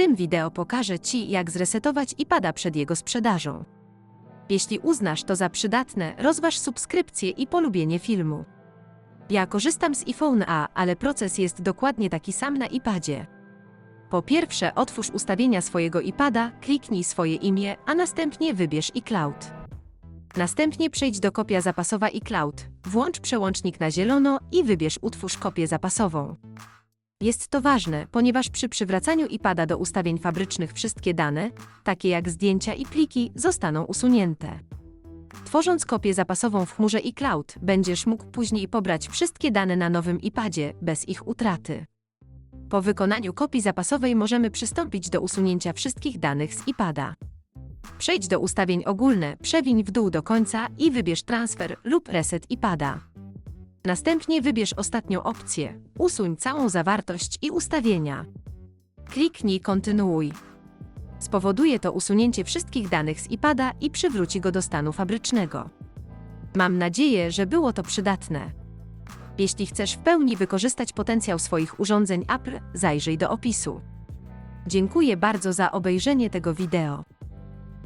tym wideo pokażę Ci, jak zresetować iPada przed jego sprzedażą. Jeśli uznasz to za przydatne, rozważ subskrypcję i polubienie filmu. Ja korzystam z iPhone A, ale proces jest dokładnie taki sam na iPadzie. Po pierwsze, otwórz ustawienia swojego iPada, kliknij swoje imię, a następnie wybierz iCloud. Następnie przejdź do kopia zapasowa iCloud, włącz przełącznik na zielono i wybierz utwórz kopię zapasową. Jest to ważne, ponieważ przy przywracaniu iPada do ustawień fabrycznych wszystkie dane, takie jak zdjęcia i pliki, zostaną usunięte. Tworząc kopię zapasową w chmurze iCloud, będziesz mógł później pobrać wszystkie dane na nowym iPadzie bez ich utraty. Po wykonaniu kopii zapasowej możemy przystąpić do usunięcia wszystkich danych z iPada. Przejdź do ustawień ogólne, przewiń w dół do końca i wybierz transfer lub reset iPada. Następnie wybierz ostatnią opcję. Usuń całą zawartość i ustawienia. Kliknij Kontynuuj. Spowoduje to usunięcie wszystkich danych z iPada i przywróci go do stanu fabrycznego. Mam nadzieję, że było to przydatne. Jeśli chcesz w pełni wykorzystać potencjał swoich urządzeń Apple, zajrzyj do opisu. Dziękuję bardzo za obejrzenie tego wideo.